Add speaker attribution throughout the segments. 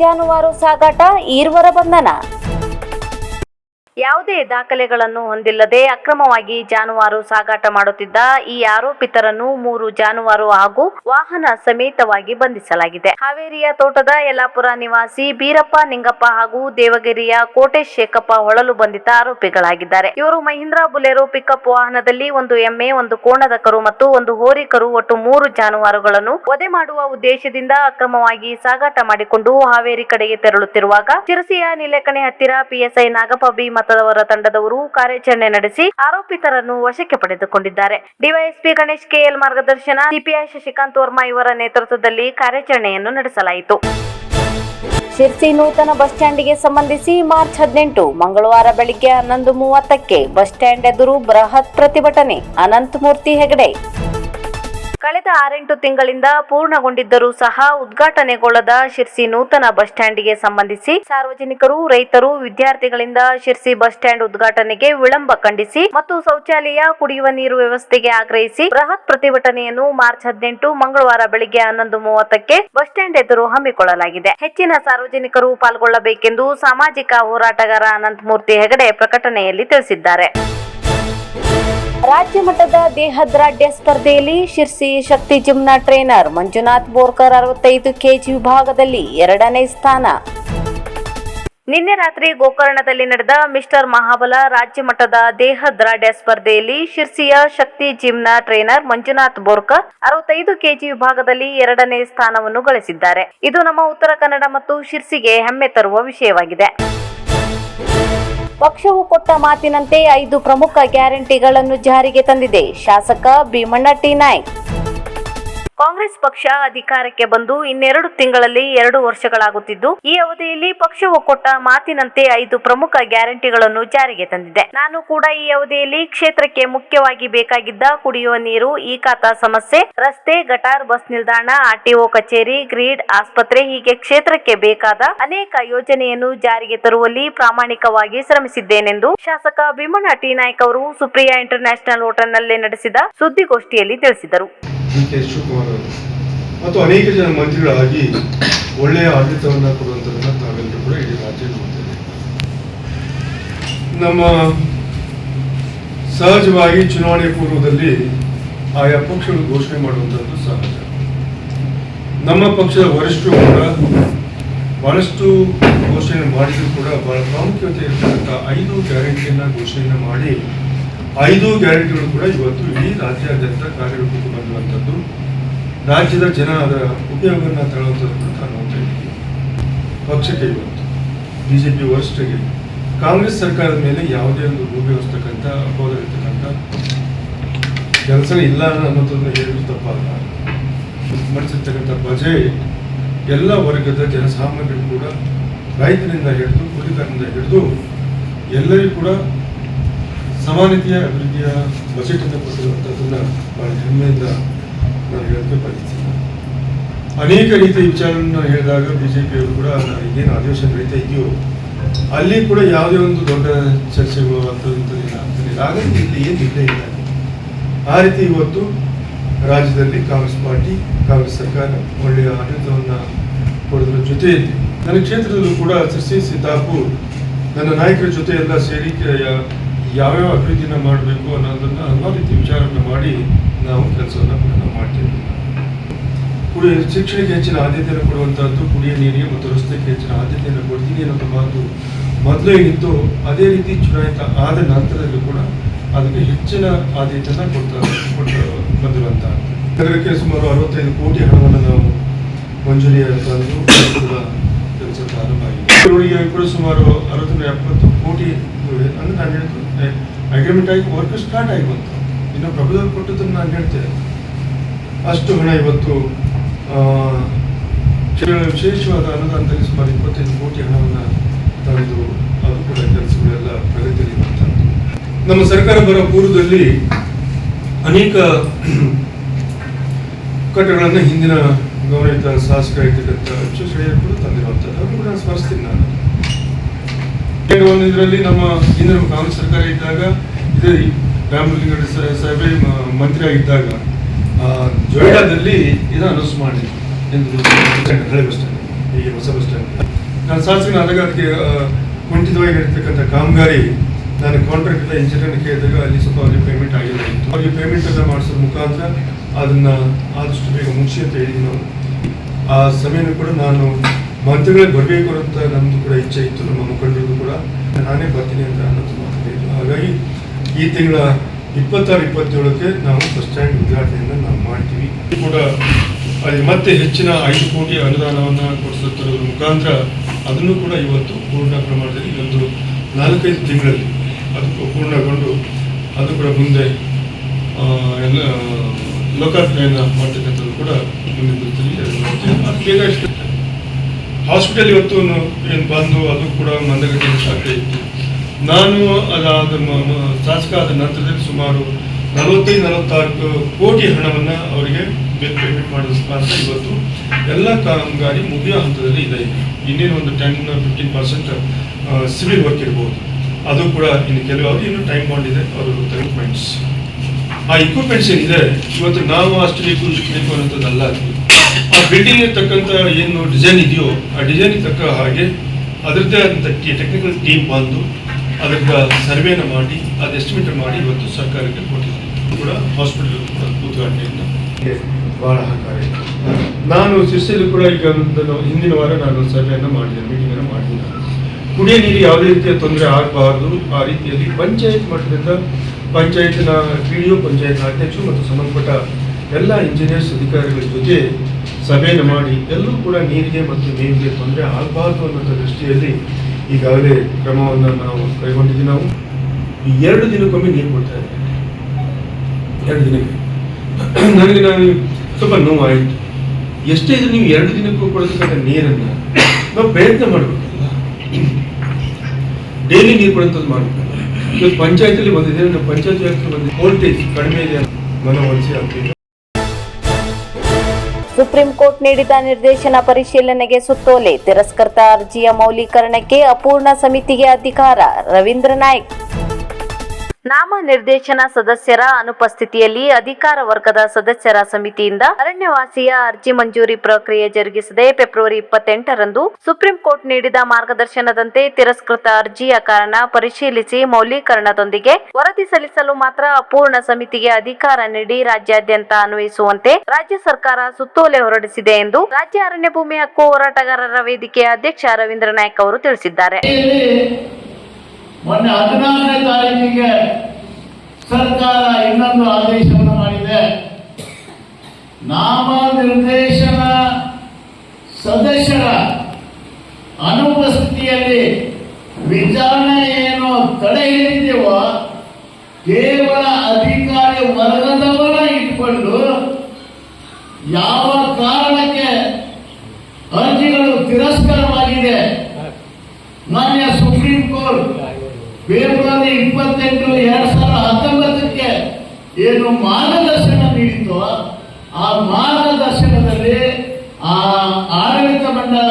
Speaker 1: ಜಾನುವಾರು ಸಾಗಾಟ ಈರ್ವರ ಬಂಧನ. ಯಾವುದೇ ದಾಖಲೆಗಳನ್ನು ಹೊಂದಿಲ್ಲದೆ ಅಕ್ರಮವಾಗಿ ಜಾನುವಾರು ಸಾಗಾಟ ಮಾಡುತ್ತಿದ್ದ ಈ ಆರೋಪಿತರನ್ನು ಮೂರು ಜಾನುವಾರು ಹಾಗೂ ವಾಹನ ಸಮೇತವಾಗಿ ಬಂಧಿಸಲಾಗಿದೆ. ಹಾವೇರಿಯ ತೋಟದ ಯಲ್ಲಾಪುರ ನಿವಾಸಿ ಬೀರಪ್ಪ ನಿಂಗಪ್ಪ ಹಾಗೂ ದೇವಗಿರಿಯ ಕೋಟೇಶ್ ಶೇಖಪ್ಪ ಹೊಳಲು ಬಂಧಿತ ಆರೋಪಿಗಳಾಗಿದ್ದಾರೆ. ಇವರು ಮಹೀಂದ್ರ ಬುಲೆರೋ ಪಿಕಪ್ ವಾಹನದಲ್ಲಿ ಒಂದು ಎಮ್ಮೆ, ಒಂದು ಕೋಣದ ಕರು ಮತ್ತು ಒಂದು ಹೋರಿ ಕರು ಒಟ್ಟು ಮೂರು ಜಾನುವಾರುಗಳನ್ನು ವಧೆ ಮಾಡುವ ಉದ್ದೇಶದಿಂದ ಅಕ್ರಮವಾಗಿ ಸಾಗಾಟ ಮಾಡಿಕೊಂಡು ಹಾವೇರಿ ಕಡೆಗೆ ತೆರಳುತ್ತಿರುವಾಗ ಶಿರಸಿಯ ನಿಲೆಕಣೆ ಹತ್ತಿರ ಪಿಎಸ್ಐ ನಾಗಪ್ಪ ಬಿ ಮತದವರ ತಂಡದವರು ಕಾರ್ಯಾಚರಣೆ ನಡೆಸಿ ಆರೋಪಿತರನ್ನು ವಶಕ್ಕೆ ಪಡೆದುಕೊಂಡಿದ್ದಾರೆ. ಡಿವೈಎಸ್ಪಿ ಗಣೇಶ್ ಕೆಎಲ್ ಮಾರ್ಗದರ್ಶನ, ಸಿಪಿಐ ಶಶಿಕಾಂತ್ ವರ್ಮಾ ಇವರ ನೇತೃತ್ವದಲ್ಲಿ ಕಾರ್ಯಾಚರಣೆಯನ್ನು ನಡೆಸಲಾಯಿತು. ಶಿರ್ಸಿ ನೂತನ ಬಸ್ ಸ್ಟ್ಯಾಂಡ್ಗೆ ಸಂಬಂಧಿಸಿ ಮಾರ್ಚ್ ಹದಿನೆಂಟು, ಮಂಗಳವಾರ ಬೆಳಿಗ್ಗೆ ಹನ್ನೊಂದು ಮೂವತ್ತಕ್ಕೆ ಬಸ್ ಸ್ಟ್ಯಾಂಡ್ ಎದುರು ಬೃಹತ್ ಪ್ರತಿಭಟನೆ. ಅನಂತಮೂರ್ತಿ ಹೆಗಡೆ ಕಳೆದ ಆರೆಂಟು ತಿಂಗಳಿಂದ ಪೂರ್ಣಗೊಂಡಿದ್ದರೂ ಸಹ ಉದ್ಘಾಟನೆಗೊಳ್ಳದ ಶಿರ್ಸಿ ನೂತನ ಬಸ್ ಸ್ಟ್ಯಾಂಡ್ಗೆ ಸಂಬಂಧಿಸಿ ಸಾರ್ವಜನಿಕರು, ರೈತರು, ವಿದ್ಯಾರ್ಥಿಗಳಿಂದ ಶಿರ್ಸಿ ಬಸ್ ಸ್ಟ್ಯಾಂಡ್ ಉದ್ಘಾಟನೆಗೆ ವಿಳಂಬ ಖಂಡಿಸಿ ಮತ್ತು ಶೌಚಾಲಯ, ಕುಡಿಯುವ ನೀರು ವ್ಯವಸ್ಥೆಗೆ ಆಗ್ರಹಿಸಿ ಬೃಹತ್ ಪ್ರತಿಭಟನೆಯನ್ನು ಮಾರ್ಚ್ ಹದಿನೆಂಟು, ಮಂಗಳವಾರ ಬೆಳಿಗ್ಗೆ ಹನ್ನೊಂದು ಮೂವತ್ತಕ್ಕೆ ಬಸ್ ಸ್ಟ್ಯಾಂಡ್ ಎದುರು ಹಮ್ಮಿಕೊಳ್ಳಲಾಗಿದೆ. ಹೆಚ್ಚಿನ ಸಾರ್ವಜನಿಕರು ಪಾಲ್ಗೊಳ್ಳಬೇಕೆಂದು ಸಾಮಾಜಿಕ ಹೋರಾಟಗಾರ ಅನಂತಮೂರ್ತಿ ಹೆಗಡೆ ಪ್ರಕಟಣೆಯಲ್ಲಿ ತಿಳಿಸಿದ್ದಾರೆ. ರಾಜ್ಯ ಮಟ್ಟದ ದೇಹದ್ರಾಢ್ಯ ಸ್ಪರ್ಧೆಯಲ್ಲಿ ಶಿರ್ಸಿ ಶಕ್ತಿ ಜಿಮ್ನ ಟ್ರೈನರ್ ಮಂಜುನಾಥ್ ಬೋರ್ಕರ್ ಅರವತ್ತೈದು ಕೆಜಿ ವಿಭಾಗದಲ್ಲಿ ಎರಡನೇ ಸ್ಥಾನ. ನಿನ್ನೆ ರಾತ್ರಿ ಗೋಕರ್ಣದಲ್ಲಿ ನಡೆದ ಮಿಸ್ಟರ್ ಮಹಾಬಲ ರಾಜ್ಯ ಮಟ್ಟದ ದೇಹದಾಢ್ಯ ಸ್ಪರ್ಧೆಯಲ್ಲಿ ಶಿರ್ಸಿಯ ಶಕ್ತಿ ಜಿಮ್ನ ಟ್ರೈನರ್ ಮಂಜುನಾಥ್ ಬೋರ್ಕರ್ ಅರವತ್ತೈದು ಕೆಜಿ ವಿಭಾಗದಲ್ಲಿ ಎರಡನೇ ಸ್ಥಾನವನ್ನು ಗಳಿಸಿದ್ದಾರೆ. ಇದು ನಮ್ಮ ಉತ್ತರ ಕನ್ನಡ ಮತ್ತು ಶಿರ್ಸಿಗೆ ಹೆಮ್ಮೆ ತರುವ ವಿಷಯವಾಗಿದೆ. ಪಕ್ಷವು ಕೊಟ್ಟ ಮಾತಿನಂತೆ ಐದು ಪ್ರಮುಖ ಗ್ಯಾರಂಟಿಗಳನ್ನು ಜಾರಿಗೆ ತಂದಿದೆ. ಶಾಸಕ ಭೀಮಣ್ಣ ಟಿ. ನಾಯ್ಕ್. ಕಾಂಗ್ರೆಸ್ ಪಕ್ಷ ಅಧಿಕಾರಕ್ಕೆ ಬಂದು ಇನ್ನೆರಡು ತಿಂಗಳಲ್ಲಿ ಎರಡು ವರ್ಷಗಳಾಗುತ್ತಿದ್ದು, ಈ ಅವಧಿಯಲ್ಲಿ ಪಕ್ಷವು ಕೊಟ್ಟ ಮಾತಿನಂತೆ ಐದು ಪ್ರಮುಖ ಗ್ಯಾರಂಟಿಗಳನ್ನು ಜಾರಿಗೆ ತಂದಿದೆ. ನಾನು ಕೂಡ ಈ ಅವಧಿಯಲ್ಲಿ ಕ್ಷೇತ್ರಕ್ಕೆ ಮುಖ್ಯವಾಗಿ ಬೇಕಾಗಿದ್ದ ಕುಡಿಯುವ ನೀರು, ಈ ಸಮಸ್ಯೆ, ರಸ್ತೆ, ಗಟಾರ್, ಬಸ್ ನಿಲ್ದಾಣ ಆರ್ಟಿಒ ಕಚೇರಿ, ಗ್ರೀಡ್, ಆಸ್ಪತ್ರೆ ಹೀಗೆ ಕ್ಷೇತ್ರಕ್ಕೆ ಬೇಕಾದ ಅನೇಕ ಯೋಜನೆಯನ್ನು ಜಾರಿಗೆ ತರುವಲ್ಲಿ ಪ್ರಾಮಾಣಿಕವಾಗಿ ಶ್ರಮಿಸಿದ್ದೇನೆಂದು ಶಾಸಕ ಭೀಮಣ್ಣ ಟಿ ನಾಯ್ಕ ಅವರು ಸುಪ್ರಿಯಾ ಇಂಟರ್ನ್ಯಾಷನಲ್ ಹೋಟೆಲ್ನಲ್ಲಿ ನಡೆಸಿದ ಸುದ್ದಿಗೋಷ್ಠಿಯಲ್ಲಿ ತಿಳಿಸಿದರು.
Speaker 2: ಡಿ ಶಿವಕುಮಾರ್ ಅವರು ಮತ್ತು ಅನೇಕ ಜನ ಮಂತ್ರಿಗಳಾಗಿ ಒಳ್ಳೆಯ ಆಡಳಿತವನ್ನು ಕೊಡುವಂಥದ್ದನ್ನು ನಾವೆಲ್ಲರೂ ಕೂಡ ಇಡೀ ರಾಜ್ಯ ನೋಡ್ತೇವೆ ನಮ್ಮ ಸಹಜವಾಗಿ ಚುನಾವಣೆ ಪೂರ್ವದಲ್ಲಿ ಆಯಾ ಪಕ್ಷಗಳು ಘೋಷಣೆ ಮಾಡುವಂಥದ್ದು ಸಹಜ ನಮ್ಮ ಪಕ್ಷದ ವರಿಷ್ಠರು ಕೂಡ ಬಹಳಷ್ಟು ಘೋಷಣೆ ಮಾಡಿದ್ರು ಕೂಡ ಬಹಳ ಪ್ರಾಮುಖ್ಯತೆ ಇರತಕ್ಕಂಥ ಐದು ಗ್ಯಾರಂಟಿಯನ್ನು ಘೋಷಣೆಯನ್ನು ಮಾಡಿ ಐದು ಗ್ಯಾರಂಟಿಗಳು ಕೂಡ ಇವತ್ತು ಇಡೀ ರಾಜ್ಯಾದ್ಯಂತ ಕಾರ್ಯರೂಪಕ್ಕೆ ಬಂದಿರುವಂಥದ್ದು ರಾಜ್ಯದ ಜನ ಅದರ ಉಪಯೋಗವನ್ನು ತಗೊಳ್ಳುವಂಥದ್ದು ನಾವು ನೋಡ್ತಾ ಪಕ್ಷಕ್ಕೆ ಇವತ್ತು ಬಿ ಜೆ ಪಿ ಕಾಂಗ್ರೆಸ್ ಸರ್ಕಾರದ ಮೇಲೆ ಯಾವುದೇ ಒಂದು ರೂಪಿಸ್ತಕ್ಕಂಥ ಅಪವಾದ ಇರ್ತಕ್ಕಂಥ ಕೆಲಸ ಇಲ್ಲ ಅನ್ನೋದನ್ನು ಹೇಳಲು ತಪ್ಪಲ್ಲ. ಮಾಡಿಸಿರ್ತಕ್ಕಂಥ ಬಜೆ ಎಲ್ಲ ವರ್ಗದ ಜನಸಾಮಾನ್ಯರು ಕೂಡ ರೈತರಿಂದ ಹಿಡಿದು ಕೂಲಿಕಾರರಿಂದ ಹಿಡಿದು ಎಲ್ಲರಿಗೂ ಕೂಡ ಸಮಾನತೆಯ ಅಭಿವೃದ್ಧಿಯ ಬಜೆಟ್ ಅಂತ ಕೊಟ್ಟಿರುವಂಥದ್ದನ್ನು ಬಹಳ ಹೆಮ್ಮೆಯಿಂದ ನಾನು ಹೇಳಕ್ಕೆ ಬಯಸ್ತೀನಿ ಅನೇಕ ರೀತಿಯ ವಿಚಾರವನ್ನು ಹೇಳಿದಾಗ ಬಿಜೆಪಿಯವರು ಕೂಡ ಏನು ಆದೇಶ ನಡೀತಾ ಇದೆಯೋ, ಅಲ್ಲಿ ಕೂಡ ಯಾವುದೇ ಒಂದು ದೊಡ್ಡ ಚರ್ಚೆಗಳು ಅಂಥದ್ದಿಲ್ಲ ಅಂತಲಿಲ್ಲ ಹಾಗಾಗಿ ಇಲ್ಲಿ ಏನು ಇಲ್ಲೇ ಇಲ್ಲ. ಆ ರೀತಿ ಇವತ್ತು ರಾಜ್ಯದಲ್ಲಿ ಕಾಂಗ್ರೆಸ್ ಪಾರ್ಟಿ, ಕಾಂಗ್ರೆಸ್ ಸರ್ಕಾರ ಒಳ್ಳೆಯ ಆಡಳಿತವನ್ನು ಕೊಡೋದ್ರ ಜೊತೆಯಲ್ಲಿ ನನ್ನ ಕ್ಷೇತ್ರದಲ್ಲೂ ಕೂಡ ಸಿರ್ಸಿ ಸಿದ್ದಾಪುರ್ ನನ್ನ ನಾಯಕರ ಜೊತೆ ಎಲ್ಲ ಸೇರಿ ಯಾವ್ಯಾವ ಅಭಿವೃದ್ಧಿನ ಮಾಡಬೇಕು ಅನ್ನೋದನ್ನ ಹಲವಾರು ರೀತಿ ವಿಚಾರವನ್ನು ಮಾಡಿ ನಾವು ಕೆಲಸವನ್ನು ನಾವು ಮಾಡ್ತೇವೆ ಕುಡಿಯ ಶಿಕ್ಷಣಕ್ಕೆ ಹೆಚ್ಚಿನ ಆದ್ಯತೆಯನ್ನು ಕೊಡುವಂಥದ್ದು ಕುಡಿಯ ನೀರಿಗೆ ಮತ್ತು ರಸ್ತೆಗೆ ಹೆಚ್ಚಿನ ಆದ್ಯತೆಯನ್ನು ಕೊಡ್ತೀನಿ ಅನ್ನೋದು ಮಾತು ಮೊದಲು ಏನಿತ್ತು ಅದೇ ರೀತಿ ಚುನಾಯಿತ ಆದ ನಂತರದಲ್ಲೂ ಕೂಡ ಅದಕ್ಕೆ ಹೆಚ್ಚಿನ ಆದ್ಯತೆಯನ್ನು ಕೊಡ್ತಾ ಕೊಟ್ಟು ಬಂದಿರುವಂತಹ ನಗರಕ್ಕೆ ಸುಮಾರು ಅರವತ್ತೈದು ಕೋಟಿ ಹಣವನ್ನು ನಾವು ಮಂಜೂರಿ ತಂದು ಕೂಡ ಕೆಲಸ ಪ್ರಾರಂಭ ಆಗಿದೆ ಕೂಡ ಸುಮಾರು ಅರವತ್ತರಿಂದ ಎಪ್ಪತ್ತು ಕೋಟಿ. ಅಂದ್ರೆ ನಾನು ಹೇಳ್ತೇನೆ ಅಗ್ರಿಮೆಂಟ್ ಆಗಿ ವರ್ಕ್ ಸ್ಟಾರ್ಟ್ ಆಗಿ ಬಂತು ಇನ್ನು ಪ್ರಭುದವ್ರು ಕೊಟ್ಟದ್ದನ್ನು ನಾನು ಹೇಳ್ತೇನೆ. ಅಷ್ಟು ಹಣ ಇವತ್ತು ವಿಶೇಷವಾದ ಅನುದಾನದಲ್ಲಿ ಸುಮಾರು ಇಪ್ಪತ್ತೈದು ಕೋಟಿ ಹಣವನ್ನು ತಂದು ಅದು ಕೂಡ ಕೆಲಸಗಳೆಲ್ಲ ಪ್ರಗತಿಯಲ್ಲಿ ಬಂತದ್ದು ನಮ್ಮ ಸರ್ಕಾರ ಬರೋ ಪೂರ್ವದಲ್ಲಿ ಅನೇಕ ಕಟ್ಟಡಗಳನ್ನು ಹಿಂದಿನ ಗೌರವಿತ ಶಾಸಕ ಇರ್ತಕ್ಕಂಥ ವಿಶ್ವೇಶ್ವರಯ್ಯ ಕೂಡ ತಂದಿರುವಂಥದ್ದು ಅದನ್ನು ಕೂಡ ಸ್ಮರಿಸ್ತೀನಿ ನಾನು. ಏನು ಒಂದು ಇದರಲ್ಲಿ ನಮ್ಮ ಹಿಂದಿನ ಕಾಂಗ್ರೆಸ್ ಸರ್ಕಾರ ಇದ್ದಾಗ ಇದೇ ರಾಮಲಿಂಗಡ ಸಾಹೇಬೇ ಮಂತ್ರಿ ಆಗಿದ್ದಾಗ ಜೊಯ್ಡಾದಲ್ಲಿ ಇದು ಅನೌನ್ಸ್ ಮಾಡಿ ಹಳೆ ಬಸ್ ಸ್ಟ್ಯಾಂಡ್ ಈಗ ಹೊಸ ಬಸ್ ಸ್ಟ್ಯಾಂಡ್ ನಾನು ಶಾಸಕನಾದಾಗ ಅದಕ್ಕೆ ಕುಂಠಿತವಾಗಿರ್ತಕ್ಕಂಥ ಕಾಮಗಾರಿ ನಾನು ಕಾಂಟ್ರಾಕ್ಟ್ ಇಂಜಿನಿಯರ್ ಕೇಳಿದಾಗ ಅಲ್ಲಿ ಸ್ವಲ್ಪ ಅವ್ರಿಗೆ ಪೇಮೆಂಟ್ ಆಗಿಲ್ಲ. ಅವ್ರಿಗೆ ಪೇಮೆಂಟ್ ಎಲ್ಲ ಮಾಡಿಸೋ ಮುಖಾಂತರ ಅದನ್ನ ಆದಷ್ಟು ಬೇಗ ಮುಗಿಸಿ ಅಂತ ಹೇಳಿ ನಾವು ಆ ಸಮಯನೂ ಕೂಡ ನಾನು ಮಂತ್ರಿಗಳಿಗೆ ಬರಬೇಕು ಅಂತ ನಮ್ಮದು ಕೂಡ ಇಚ್ಛೆ ಇತ್ತು, ನಮ್ಮ ಮುಖಂಡರಿಗೂ ಕೂಡ. ನಾನೇ ಬರ್ತೀನಿ ಅಂತ ಅನ್ನೋದು ಮಾತಾಡಿದ್ರು ಹಾಗಾಗಿ ಈ ತಿಂಗಳ ಇಪ್ಪತ್ತಾರು, ಇಪ್ಪತ್ತೇಳಕ್ಕೆ ನಾವು ಬಸ್ ಸ್ಟ್ಯಾಂಡ್ ಉದ್ಘಾಟನೆಯನ್ನು ನಾವು ಮಾಡ್ತೀವಿ. ಕೂಡ ಅಲ್ಲಿ ಮತ್ತೆ ಹೆಚ್ಚಿನ ಐದು ಕೋಟಿ ಅನುದಾನವನ್ನು ಕೊಡಿಸುತ್ತಿರೋದ್ರ ಮುಖಾಂತರ ಅದನ್ನು ಕೂಡ ಇವತ್ತು ಪೂರ್ಣ ಪ್ರಮಾಣದಲ್ಲಿ ಒಂದು ನಾಲ್ಕೈದು ತಿಂಗಳಲ್ಲಿ ಅದು ಪೂರ್ಣಗೊಂಡು ಅದು ಕೂಡ ಮುಂದೆ ಎಲ್ಲ, ಲೋಕಾರ್ಪಣೆಯನ್ನು ಮಾಡ್ತಕ್ಕಂಥದ್ದು ಕೂಡ ಮುಂದಿನ ದಿನದಲ್ಲಿ ಅದು ಮಾಡ್ತೇವೆ. ಅದು ಬೇಗ ಇಷ್ಟು ಹಾಸ್ಪಿಟಲ್ ಇವತ್ತು ಏನು ಬಂದು ಅದು ಕೂಡ ಮಂದಗತಿಯ ಸಾಧ್ಯ ಇತ್ತು. ನಾನು ಅದಾದ ಶಾಸಕ ಆದ ನಂತರದಲ್ಲಿ ಸುಮಾರು ನಲವತ್ತೈದು, ನಲವತ್ತಾರು ಕೋಟಿ ಹಣವನ್ನು ಅವರಿಗೆ ಪೇಮೆಂಟ್ ಮಾಡಿದ ಮುಖಾಂತರ ಇವತ್ತು ಎಲ್ಲ ಕಾಮಗಾರಿ ಮುಗಿಯೋ ಹಂತದಲ್ಲಿ ಇದೆ. ಇನ್ನೇನು ಒಂದು ten fifteen percent civil work ಇರ್ಬೋದು. ಅದು ಕೂಡ ಇನ್ನು ಕೆಲವು ಅವರು ಇನ್ನೂ ಟೈಮ್ ಬಾಂಡ್ ಅವರು ಎಕ್ವಿಪ್ಮೆಂಟ್ಸ್ ಆ ಇಕ್ವಿಪ್ಮೆಂಟ್ಸ್ ಏನಿದೆ, ಇವತ್ತು ನಾವು ಅಷ್ಟು ಬೇಕು ಅನ್ನೋಂಥದ್ದಲ್ಲ ಅದು. ಆ ಬಿಲ್ಡಿಂಗ್ ತಕ್ಕಂಥ ಏನು ಡಿಸೈನ್ ಇದೆಯೋ, ಆ ಡಿಸೈನ್ ತಕ್ಕ ಹಾಗೆ ಅದರದ್ದೇ ಆದಂಥ ಟೆಕ್ನಿಕಲ್ ಟೀಮ್ ಬಂದು ಅದಕ್ಕೆ ಸರ್ವೇನ ಮಾಡಿ, ಅದು ಎಸ್ಟಿಮೇಟ್ ಮಾಡಿ ಇವತ್ತು ಸರ್ಕಾರಕ್ಕೆ ಕೊಟ್ಟಿದ್ದೀವಿ ಕೂಡ ಹಾಸ್ಪಿಟಲ್ ಉದ್ಘಾಟನೆಯನ್ನು ಬಹಳ ಸಹಕಾರಿ ನಾನು ಶಿರ್ಸಿಯಲ್ಲಿ ಕೂಡ ಈಗ ಹಿಂದಿನ ವಾರ ನಾನು ಸರ್ವೆಯನ್ನು ಮಾಡಿದ್ದೇನೆ ಮೀಟಿಂಗನ್ನು ಮಾಡಿದ್ದೀನಿ ಕುಡಿಯೋ ನೀರು ಯಾವುದೇ ರೀತಿಯ ತೊಂದರೆ ಆಗಬಾರ್ದು. ಆ ರೀತಿಯಲ್ಲಿ ಪಂಚಾಯತ್ ಮಟ್ಟದಿಂದ ಪಂಚಾಯತ್ನ ಪಿ ಡಿ ಒ ಪಂಚಾಯತ್ ಅಧ್ಯಕ್ಷರು ಮತ್ತು ಸಂಬಂಧಪಟ್ಟ ಎಲ್ಲ ಇಂಜಿನಿಯರ್ಸ್ ಅಧಿಕಾರಿಗಳ ಜೊತೆ ಸಭೆಯನ್ನು ಮಾಡಿ ಎಲ್ಲರೂ ಕೂಡ ನೀರಿಗೆ ಮತ್ತು ನೀರಿಗೆ ತೊಂದರೆ ಆಗಬಾರ್ದು ಅನ್ನೋ ದೃಷ್ಟಿಯಲ್ಲಿ ಈಗಾಗಲೇ ಕ್ರಮವನ್ನು ನಾವು ಕೈಗೊಂಡಿದ್ದೀವಿ. ನಾವು ಎರಡು ದಿನಕ್ಕೊಮ್ಮೆ ನೀರು ಕೊಡ್ತಾ ಇದ್ದೀವಿ. ಎರಡು ದಿನಕ್ಕೆ. ನನಗೆ ನಾನು ಸ್ವಲ್ಪ ನೋವಾಯಿತು. ಎಷ್ಟೇ ಇದ್ರು ನೀವು ಎರಡು ದಿನಕ್ಕೂ ಕೊಡತಕ್ಕಂಥ ನೀರನ್ನು ನಾವು ಪ್ರಯತ್ನ ಮಾಡಬೇಕಲ್ಲ. ಡೈಲಿ ನೀರು ಕೊಡುವಂಥದ್ದು ಮಾಡಬೇಕಲ್ಲ. ಇವತ್ತು ಪಂಚಾಯತಲ್ಲಿ ಬಂದಿದೆ ನಮ್ಮ ಪಂಚಾಯತ್ ವ್ಯಾಪ್ತಿ ಬಂದಿದೆ ವೋಲ್ಟೇಜ್ ಕಡಿಮೆ ಇದೆ ಅಂತ ಮನವೊಲಿಸಿ ಆಗ್ತಿದೆ.
Speaker 1: ಸುಪ್ರೀಂ ಕೋರ್ಟ್ ನೀಡಿದ ನಿರ್ದೇಶನ ಪರಿಶೀಲನೆಗೆ ಸುತ್ತೋಲೆ ತಿರಸ್ಕೃತ ಅರ್ಜಿಯ ಮೌಲೀಕರಣಕ್ಕೆ ಅಪೂರ್ಣ ಸಮಿತಿಗೆ ಅಧಿಕಾರ. ರವೀಂದ್ರ ನಾಯ್ಕ್ ನಾಮ ನಿರ್ದೇಶನ ಸದಸ್ಯರ ಅನುಪಸ್ಥಿತಿಯಲ್ಲಿ ಅಧಿಕಾರ ವರ್ಗದ ಸದಸ್ಯರ ಸಮಿತಿಯಿಂದ ಅರಣ್ಯವಾಸಿಯ ಅರ್ಜಿ ಮಂಜೂರಿ ಪ್ರಕ್ರಿಯೆ ಜರುಗಿಸದೆ ಫೆಬ್ರವರಿ ಇಪ್ಪತ್ತೆಂಟರಂದು ಸುಪ್ರೀಂ ಕೋರ್ಟ್ ನೀಡಿದ ಮಾರ್ಗದರ್ಶನದಂತೆ ತಿರಸ್ಕೃತ ಅರ್ಜಿಯ ಕಾರಣ ಪರಿಶೀಲಿಸಿ ಮೌಲ್ಯೀಕರಣದೊಂದಿಗೆ ವರದಿ ಸಲ್ಲಿಸಲು ಮಾತ್ರ ಅಪೂರ್ಣ ಸಮಿತಿಗೆ ಅಧಿಕಾರ ನೀಡಿ ರಾಜ್ಯಾದ್ಯಂತ ಅನ್ವಯಿಸುವಂತೆ ರಾಜ್ಯ ಸರ್ಕಾರ ಸುತ್ತೋಲೆ ಹೊರಡಿಸಿದೆ ಎಂದು ರಾಜ್ಯ ಅರಣ್ಯ ಭೂಮಿ ಹಕ್ಕು ಹೋರಾಟಗಾರರ ವೇದಿಕೆಯ ಅಧ್ಯಕ್ಷ ರವೀಂದ್ರ ನಾಯಕ್ ಅವರು ತಿಳಿಸಿದ್ದಾರೆ.
Speaker 3: ಮೊನ್ನೆ ಹದಿನಾರನೇ ತಾರೀಕಿಗೆ ಸರ್ಕಾರ ಇನ್ನೊಂದು ಆದೇಶವನ್ನು ಮಾಡಿದೆ. ನಾಮ ನಿರ್ದೇಶನ ಸದಸ್ಯರ ಅನುಪಸ್ಥಿತಿಯಲ್ಲಿ ವಿಚಾರಣೆ ಏನು ತಡೆ ಹಿಡಿದೆವೋ ಕೇವಲ ಅಧಿಕಾರಿ ವರ್ಗದವರ ಇಟ್ಕೊಂಡು ಯಾವ ಕಾರಣಕ್ಕೆ ಅರ್ಜಿಗಳು ತಿರಸ್ಕಾರವಾಗಿದೆ? ಮಾನ್ಯ ಸುಪ್ರೀಂ ಕೋರ್ಟ್. ಫೆಬ್ರವರಿ ಇಪ್ಪತ್ತೆಂಟು, ಎರಡ್ ಸಾವಿರದ ಹತ್ತೊಂಬತ್ತಕ್ಕೆ ಏನು ಮಾರ್ಗದರ್ಶನ ನೀಡಿತೋ ಆ ಮಾರ್ಗದರ್ಶನದಲ್ಲಿ ಆ ಆಡಳಿತ ಮಂಡಲ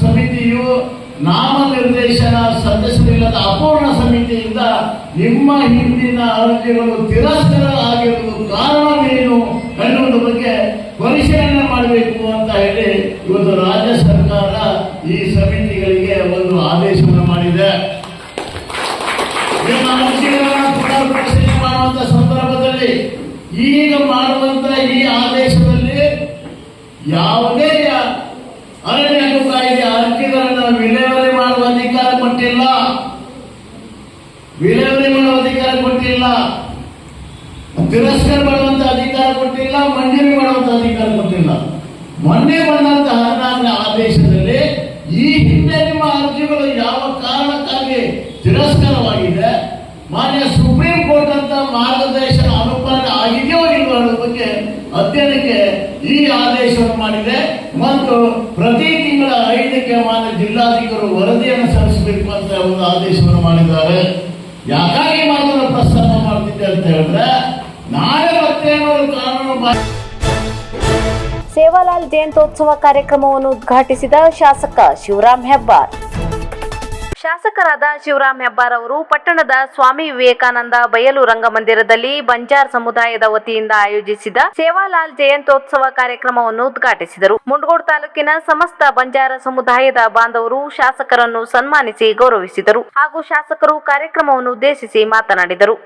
Speaker 3: ಸಮಿತಿಯು ನಾಮನಿರ್ದೇಶನ ಸದಸ್ಯರಿಲ್ಲದ ಅಪೂರ್ಣ ಸಮಿತಿಯಿಂದ ನಿಮ್ಮ ಹಿಂದಿನ ಅರ್ಜಿಗಳು ತಿರಸ್ಕಾರ ಆಗಿರುವುದು ಕಾರಣವೇನು ಅನ್ನೋದ್ರ ಬಗ್ಗೆ ಪರಿಶೀಲನೆ ಮಾಡಬೇಕು ಅಂತ ಹೇಳಿ ಇವತ್ತು ರಾಜ್ಯ ಸರ್ಕಾರ ಈ ಸಮಿತಿಗಳಿಗೆ ಈಗ ಮಾಡುವಂತ ಈ ಆದೇಶದಲ್ಲಿ ಯಾವುದೇ ಅರಣ್ಯ ಹಕ್ಕು ಅರ್ಜಿಗಳನ್ನು ವಿಲೇವಾರಿ ಮಾಡುವ ಅಧಿಕಾರ ಕೊಟ್ಟಿಲ್ಲ. ವಿಲೇವಾರಿ ಮಾಡುವ ಅಧಿಕಾರ ಕೊಟ್ಟಿಲ್ಲ. ತಿರಸ್ಕಾರ ಮಾಡುವಂತ ಅಧಿಕಾರ ಕೊಟ್ಟಿಲ್ಲ ಮಂಜೂರಿ ಮಾಡುವಂತ ಅಧಿಕಾರ ಕೊಟ್ಟಿಲ್ಲ. ಮೊನ್ನೆ ಬಂದಂತಹ ಹದಿನಾರನೇ ಆದೇಶದಲ್ಲಿ ಈ ಹಿಂದೆ ನಿಮ್ಮ ಅರ್ಜಿಗಳು ಯಾವ ಕಾರಣಕ್ಕಾಗಿ ತಿರಸ್ಕಾರವಾಗಿದೆ? ಮಾನ್ಯ ಅಧ್ಯಯನಕ್ಕೆ ಈ ಆದೇಶವನ್ನು ಮಾಡಿದೆ ಮತ್ತು ಪ್ರತಿ ತಿಂಗಳ ಐದಕ್ಕೆ ಮಾನ್ಯ ಜಿಲ್ಲಾಧಿಕಾರಿ ವರದಿಯನ್ನು ಸಲ್ಲಿಸಬೇಕು ಅಂತ ಒಂದು ಆದೇಶವನ್ನು ಮಾಡಿದ್ದಾರೆ. ಯಾಕಾಗಿ ಮಾತ್ರ ಪ್ರಸ್ತಾಪ ಮಾಡ್ತಿದ್ದೆ ಅಂತ ಹೇಳಿದ್ರೆ, ನಾಳೆ ಮತ್ತೆ ಕಾನೂನು
Speaker 1: ಸೇವಾಲಾಲ್ ಜಯಂತೋತ್ಸವ ಕಾರ್ಯಕ್ರಮವನ್ನು ಉದ್ಘಾಟಿಸಿದ ಶಾಸಕ ಶಿವರಾಮ್ ಹೆಬ್ಬಾರ್. ಶಾಸಕರಾದ ಶಿವರಾಮ್ ಹೆಬ್ಬಾರ್ ಅವರು ಪಟ್ಟಣದ ಸ್ವಾಮಿ ವಿವೇಕಾನಂದ ಬಯಲು ರಂಗಮಂದಿರದಲ್ಲಿ ಬಂಜಾರ್ ಸಮುದಾಯದ ವತಿಯಿಂದ ಆಯೋಜಿಸಿದ ಸೇವಾಲಾಲ್ ಜಯಂತ್ಯೋತ್ಸವ ಕಾರ್ಯಕ್ರಮವನ್ನು ಉದ್ಘಾಟಿಸಿದರು. ಮುಂಡಗೋಡ್ ತಾಲೂಕಿನ ಸಮಸ್ತ ಬಂಜಾರ ಸಮುದಾಯದ ಬಾಂಧವರು ಶಾಸಕರನ್ನು ಸನ್ಮಾನಿಸಿ ಗೌರವಿಸಿದರು ಹಾಗೂ ಶಾಸಕರು ಕಾರ್ಯಕ್ರಮವನ್ನು ಉದ್ದೇಶಿಸಿ ಮಾತನಾಡಿದರು.